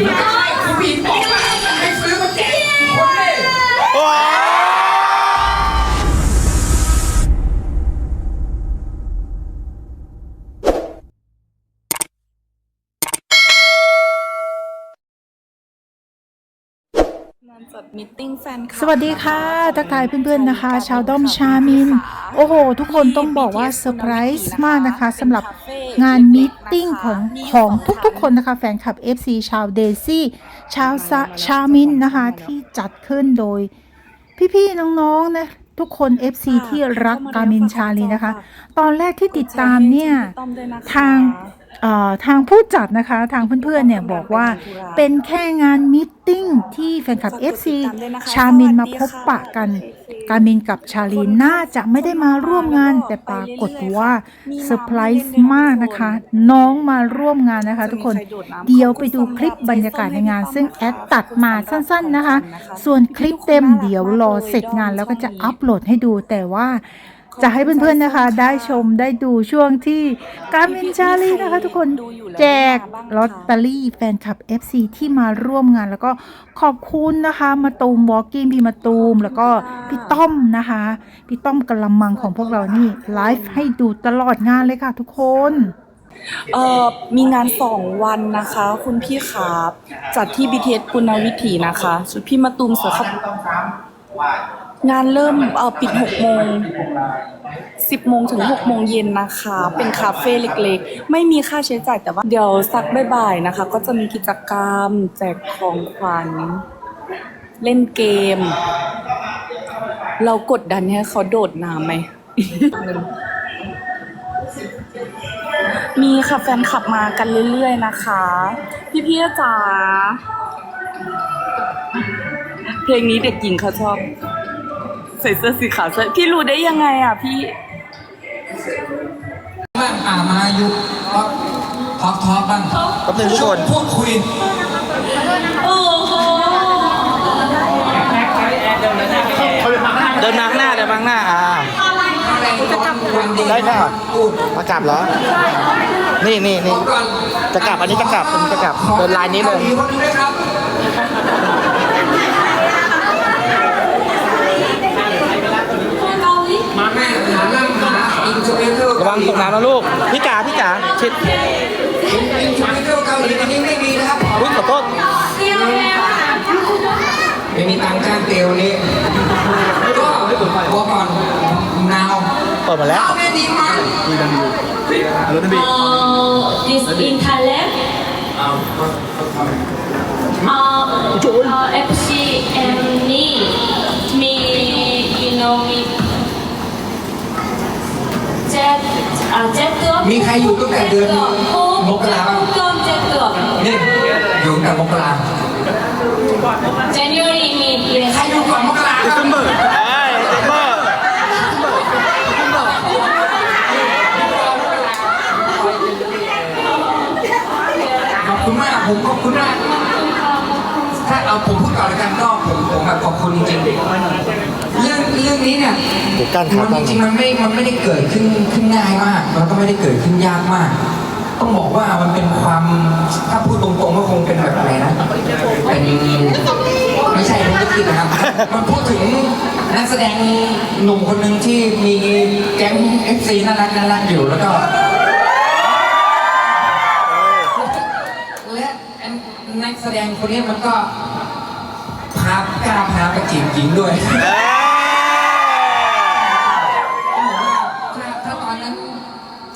ไมิทติ้งแฟนคลับสวัสดีค่ะ ทักทายเพื่อนๆนะคะ ชาวด้อมชามิน โอ้โห ทุกคนต้องบอกว่าเซอร์ไพรส์มากนะคะสำหรับงานมีตติ้งของของทุกๆ คนนะคะ แฟนคลับ FC ชาวเดซี่ ชาวซะชามินนะคะ ที่จัดขึ้นโดย พี่ๆ น้องๆนะทุกคน FC ที่รักกามินชาลีนะคะ ตอนแรกที่ติดตามเนี่ย ทางเอ่อ ทางผู้จัดนะคะทางเพื่อนๆเนี่ยบอกว่าเป็นแค่งานมิทติ้งที่แฟนคลับ FC ชามินมาพบปะกัน กามินกับชาลีน่าจะไม่ได้มาร่วมงาน แต่ปรากฏว่าเซอร์ไพรส์มากนะคะ น้องมาร่วมงานนะคะ ทุกคนเดี๋ยวไปดูคลิปบรรยากาศในงาน ซึ่งแอดตัดมาสั้นๆนะคะ ส่วนคลิปเต็มเดี๋ยวรอเสร็จงานแล้วก็จะอัปโหลดให้ดูแต่ว่า จะให้เพื่อนๆนะคะ ได้ชมได้ดูช่วงที่การมินชาลีนะคะ ทุกคนแจกลอตเตอรี่แฟนคลับ FC ที่มาร่วมงาน แล้วก็ขอบคุณนะคะมาตูมวอลกิ้งพี่มาตูม แล้วก็พี่ต้อมนะคะพี่ต้อมกระมังของพวกเรานี่ไลฟ์ให้ดูตลอดงานเลยค่ะ ทุกคนเอ่อมีงานสองวันนะคะ คุณพี่ครับจัดที่ BTS ปุณณวิถีนะคะสุดพี่มาตูมเสือครับ งานเริ่มเออปิด6โมง10โมงถึง6โมงเย็นนะคะ เป็นคาเฟ่เล็กๆ ไม่มีค่าใช้จ่ายแต่ว่าเดี๋ยวสักบ่ายๆนะคะ ก็จะมีกิจกรรม แจกของขวัญเล่นเกม เรากดดันให้เขาโดดน้ำไหม มีค่ะแฟนคลับมากันเรื่อยๆนะคะพี่พี่ๆจ๋าเพลงนี้เด็กหญิงเขาชอบ ใส่เสื้อสีขาวใส่พี่รู้ได้ยังไงอะพี่ บ้างอ่ามายุคท็อปท็อปบ้างแป๊บนึงทุกคนพูดคุยเดินมาข้างหน้าเดินมาข้างหน้าอ่าได้ค่ะมากลับเหรอ นี่นี่นี่ จะกลับอันนี้จะกลับอันนี้จะกลับเดินลายนี้เลยมีคนด้วยครับมาแม่หาเรื่องหาอินโทรเนเตอร์ ระ วังตกน้ำนะลูก พี่จ๋าพี่จ๋าชิดอินโทรเนเตอร์เกาหลีอันนี้ไม่มีนะครับอุ้ยขอโทษไม่มีตังค์จ้างเตียวนี้ก็บอกก่อนนาวเปิดมาแล้วแม่ดีมาก uh, this in Thailand. Uh, uh, FC and me, มีใครอยู่ตั้งแต่เดือนมกราบ้าง Cơm Jet นี่อยู่ตั้งแต่มกรา January me, ใครอยู่ก่อนมกราบ้างเอ้ยเต็มเบอร์ขอบคุณมากผมขอบคุณมากถ้าเอาผมพูดก่อนแล้วกันก็ผมผมแบบขอบคุณจริงๆ เรื่องเรื่องนี้เนี่ยโอ้กั้นขามัตั้นง จริงๆมันไม่ มันไม่ได้เกิดขึ้นขึ้นง่ายมาก มันก็ไม่ได้เกิดขึ้นยากมาก ต้องบอกว่ามันเป็นความ ถ้าพูดตรงๆก็คงเป็นแบบอะไรนะ เป็น ไม่ใช่ไม่ได้คิดนะครับ มันพูดถึงนักแสดงหนุ่มคนหนึ่งที่มีแก๊ง FC น่ารักน่ารักอยู่แล้วก็ และนักแสดงคนนี้มันก็พากล้าพาไปจีบหญิงด้วย เอ้ย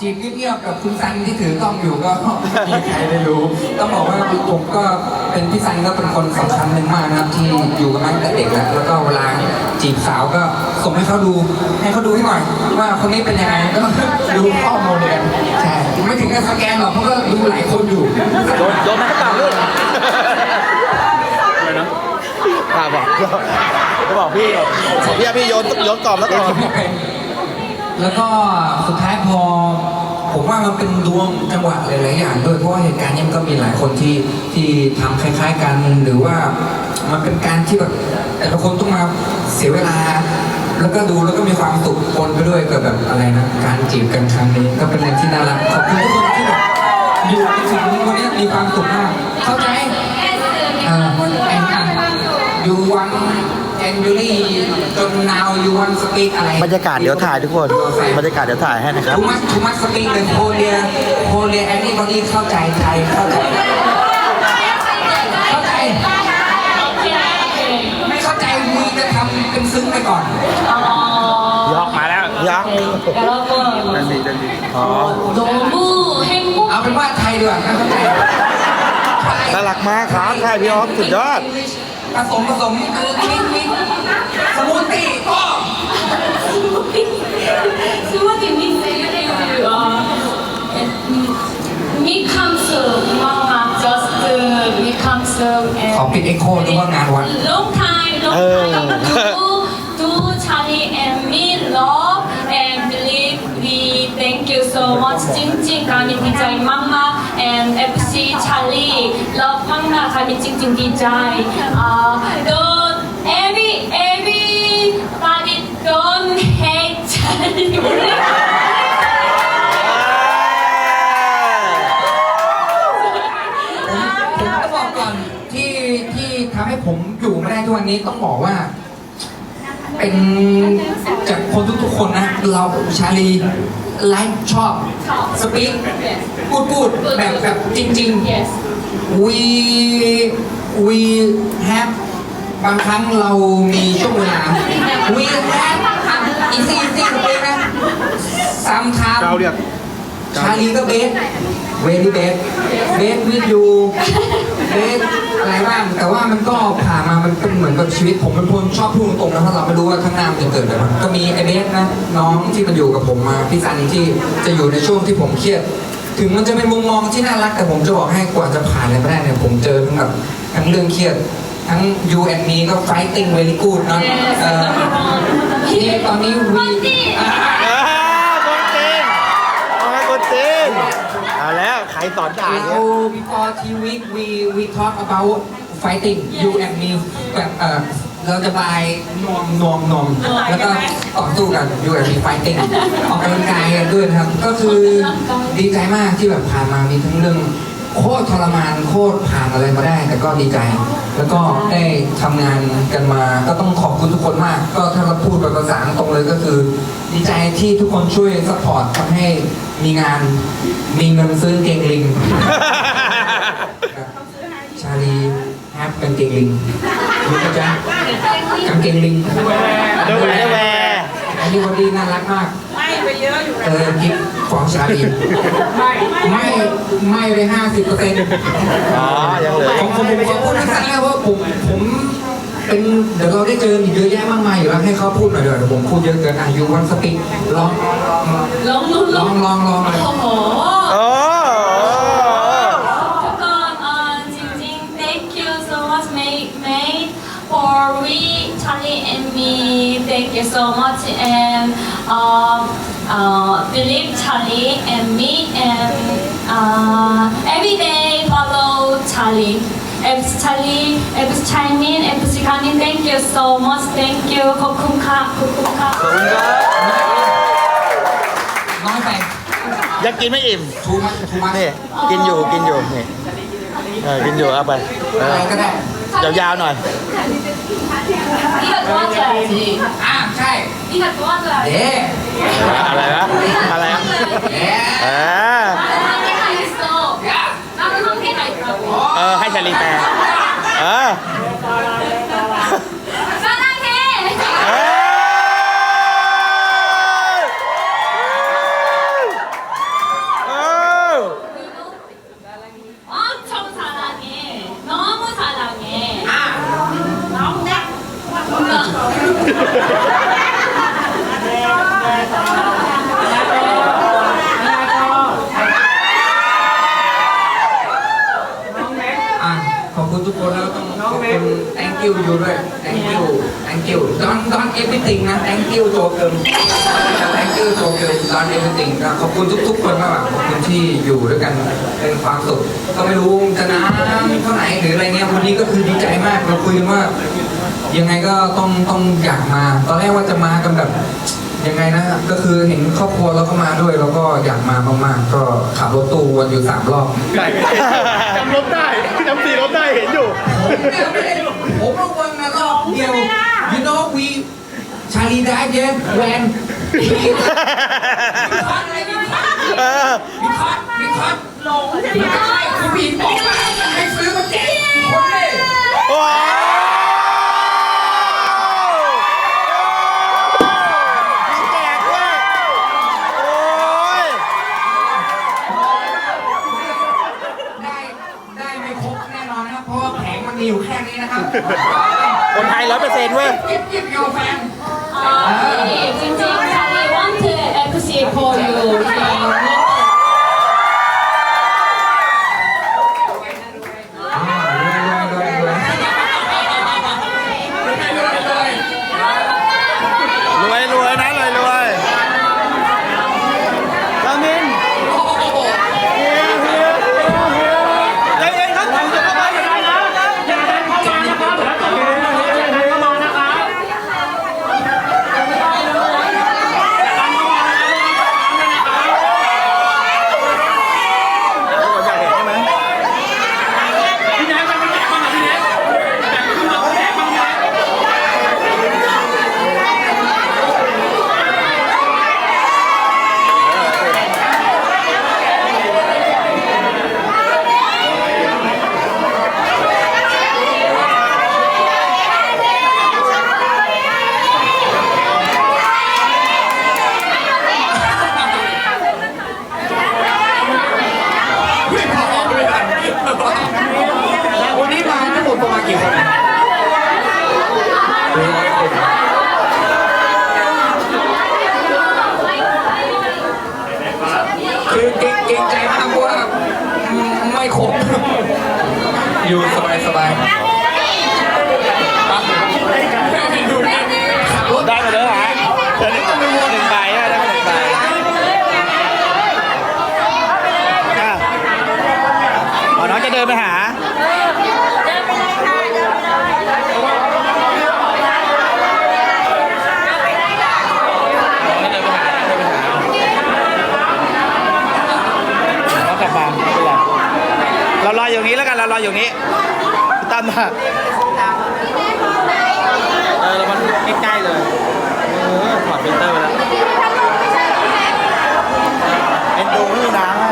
จีบเงียบๆกับคุณซันที่ถือกล้องอยู่ก็ไม่มีใครได้รู้ ต้องบอกว่าผมก็เป็นพี่ซันก็เป็นคนสำคัญหนึ่งมากนะครับที่อยู่กันมาตั้งแต่เด็กแล้วแล้วก็เวลาจีบสาวก็ส่งให้เขาดู ให้เขาดูให้หน่อยว่าคนนี้เป็นยังไงก็ดูข้อมูลกันใช่ไม่ถึงกับสแกนหรอกเพราะก็ดูหลายคนอยู่โดนโดนมันก็กลับลูกอะไรนะกลับบอกจะบอกพี่บอกบอกพี่อะพี่โยนโยนกรอบแล้วกรอบแล้วก็สุดท้ายพอผม ว่ามันเป็นดวงจังหวะหลายๆอย่างด้วยเพราะว่าเหตุการณ์นี้มันก็มีหลายคนที่ที่ทำคล้าย ๆ กันหรือว่ามันเป็นการที่แบบแต่ละคนต้องมาเสียเวลา แล้วก็ดูแล้วก็มีความสุขปนไปด้วยกับแบบอะไรนะการจีบกันครั้งนี้ก็เป็นเรื่องที่น่ารักขอบคุณทุกคนที่แบบอยู่ในสิ่งนี้วันนี้มีความสุขมากเข้าใจอ่าอยู่วัน and you really จน now you want speak อะไร บรรยากาศเดี๋ยวถ่ายทุกคน บรรยากาศเดี๋ยวถ่ายให้นะครับ ทูมัสทูมัสสปีกเป็นโคเรียโคเรียแอนนี่บอดี้เข้าใจไทยเข้าใจ เข้าใจ ไม่เข้าใจมึงจะทำเป็นซึ้งไปก่อน ยอกมาแล้วยอก 여러분 อ๋อ 너무 행복 เอาเป็นว่าไทยดีกว่าไม่เข้าใจไทย น่ารักมากครับใช่พี่ออฟสุดยอด ผสมผสมนี่คือมิกมิกสมูทตี้ก็สมมติมิกซ์อยู่ในคือเอ่อมีคำสุขมากมาก just มีคำสุข and ขอปิดเอ็กโคด้วยว่างานวัน long time long time ดูดูชาลี and me love and believe we thank you so much จริงจริงการดีใจมากๆ and ชาลีแล้วพังนะคะมีจริงๆดีใจอ่าก็ every everybody don't hate ชาลีผจะอกก่อนที่ที่ทผมอยู่มาได้ทุกวันนี้ต้องบอกว่า เป็นจากคนทุกๆคนนะ เราชาลีไลฟ์ชอบ สปีกพูดพูดแบบแบบจริงๆ yes we we have บางครั้งเรามีช่วงเวลา we have easy easy เลยนะ sometimes เราเรียก ชาลีก็เบส very best best with you best อะไรบ้าง แต่ว่ามันก็ผ่านมา มันเป็นเหมือนกับชีวิต ผมเป็นคนชอบพูดตรงๆนะเพราะเราไม่รู้ว่าข้างหน้ามันจะเกิดอะไรบ้างก็มีไอเบสนะ น้องที่มันอยู่กับผมมา พี่ซันที่จะอยู่ในช่วงที่ผมเครียด ถึงมันจะเป็นมุมมองที่น่ารัก แต่ผมจะบอกให้กว่าจะผ่านอะไรมาได้เนี่ย ผมเจอทั้งแบบทั้งเรื่องเครียด ทั้ง you and me ก็ fighting very good เนอะเอ่อที่ตอนนี้ we อ่า อ่าคนจริงเอาให้ คนจริงเอาแล้วใครสอนด่าเราเนี่ย before two week we we talk about fighting you and me แบบเออเราจะบายนวมนวมนวมแล้วก็ต่อสู้กัน you and me fighting ออกกำลังกายกันด้วยนะครับ ก็คือดีใจมากที่แบบผ่านมามีทั้งเรื่อง โคตรทรมานโคตรผ่านอะไรมาได้ แต่ก็ดีใจ แล้วก็ได้ทำงานกันมา ก็ต้องขอบคุณทุกคนมาก ก็ถ้าเราพูดแบบภาษาตรงเลยก็คือ ดีใจที่ทุกคนช่วยสปอร์ตทำให้มีงานมีเงินซื้อกางเกงลิง ชาลีแฮปกางเกงลิงรู้ปะจ๊ะกางเกงลิงเดยวแหวเดยวแหวอันนี้วันดีน่ารักมากไม่ไป เออคิดของชาลีไม่ไม่ไม่เลยห้าสิบเปอร์เซ็นต์อ๋อยังเหลือผมผมผมพูดสั้นๆแล้วว่าผมผมเป็นเดี๋ยวเราได้เจออีกเยอะแยะมากมายอยู่แล้วให้เขาพูดหน่อยเดี๋ยวผมพูดเยอะเกินอายุวันสติลองลองลุ้ลองลองลองโอ้โหทุกคนอ่าจริง thank you so much mate mate for we Charlie and me thank you so much and um uh believe Charlie and me and uh every day follow Charlie FC Charlie, FC Chaimin, FC Kanin, thank you so much, thank you, kokumka, kokumka. ขอบคุณครับ น้อยไป ยังกินไม่อิ่ม ทูมัสทูมัส นี่ กินอยู่ กินอยู่ นี่เออกินอยู่ เอาไปเอ อะไร อ ก็ได้ ยาวๆหน่อย นี่แตัว่าจีอ่าใช่นี่แตัว่าจะเด้อะไรนะอะไรนะเออเออให้ชาลีแปลเออ you อยู่ด้วย thank you thank you don don everything นะ thank you โจเกิน thank you โจเกิน don everything ก็ขอบคุณทุกๆคนมากๆขอบคุณที่อยู่ด้วยกันเป็นความสุข ก็ไม่รู้จะนานเท่าไหร่หรืออะไรเงี้ยวันนี้ก็คือดีใจมากเราคุยกันว่า ยังไงก็ต้องต้องอยากมา ตอนแรกว่าจะมากันแบบ ยังไงนะก็คือเห็นครอบครัวแล้วก็มาด้วย แล้วก็อยากมามากๆ ก็ขับรถตู้วนอยู่สามรอบจำรถได้จำสีรถได้เห็นอยู่ ผมเนี่ยม่ผมระวังนะรอบเดียว you know we ชาลีดาเยแวนมีคอร์มีคอร์มีคอร์หลงใช่ไหมคุณผีบอก คนไทยร้อยเปอร์เซ็นต์เว้ย จริงจริง ครบ อยู่สบายสบายดูนะขับรถ ได้มาแล้วเหรอฮะเดี๋ยวนี้ต้องมีหนึ่งใบอะได้มาหนึ่งใบอะอ๋อน้องจะเดินไปหา เรากลับมาไม่เป็นไรเรารออยู่นี้แล้วกัน เรารออยู่นี้พี่ตั้มมาเออเรามันใกล้ๆเลยเออถอดฟิลเตอร์ไปแล้วเอ็นดูไม่มีน้ำให้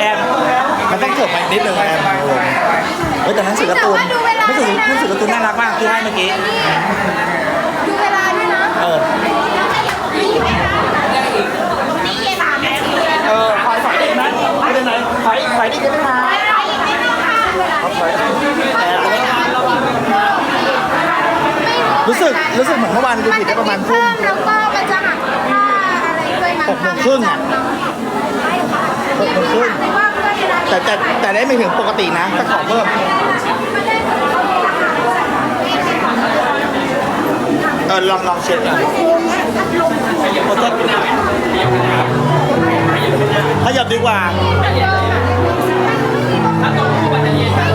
แอมมันต้องเกือบไปนิดนึงแอมเฮ้ยแต่หนังสือการ์ตูนหนังสือหนังสือการ์ตูนน่ารักมากที่ให้เมื่อกี้ ดูเวลาด้วยนะเออเออถอยถอยได้ไหมไม่เป็นไรถอยถอยได้ไหมคะถอยแอบเลยรู้สึกรู้สึกเหมือนเมื่อวานดูผิดได้ประมาณทุ่มแล้วก็มันจะหักค่าอะไรด้วยมั้งหกโมงครึ่งอะหกโมงครึ่งแต่แต่แต่ได้ไม่ถึงปกตินะถ้าขอเพิ่ม เออลองลองเช็คหน่อยขอโทษขยับดีกว่าเ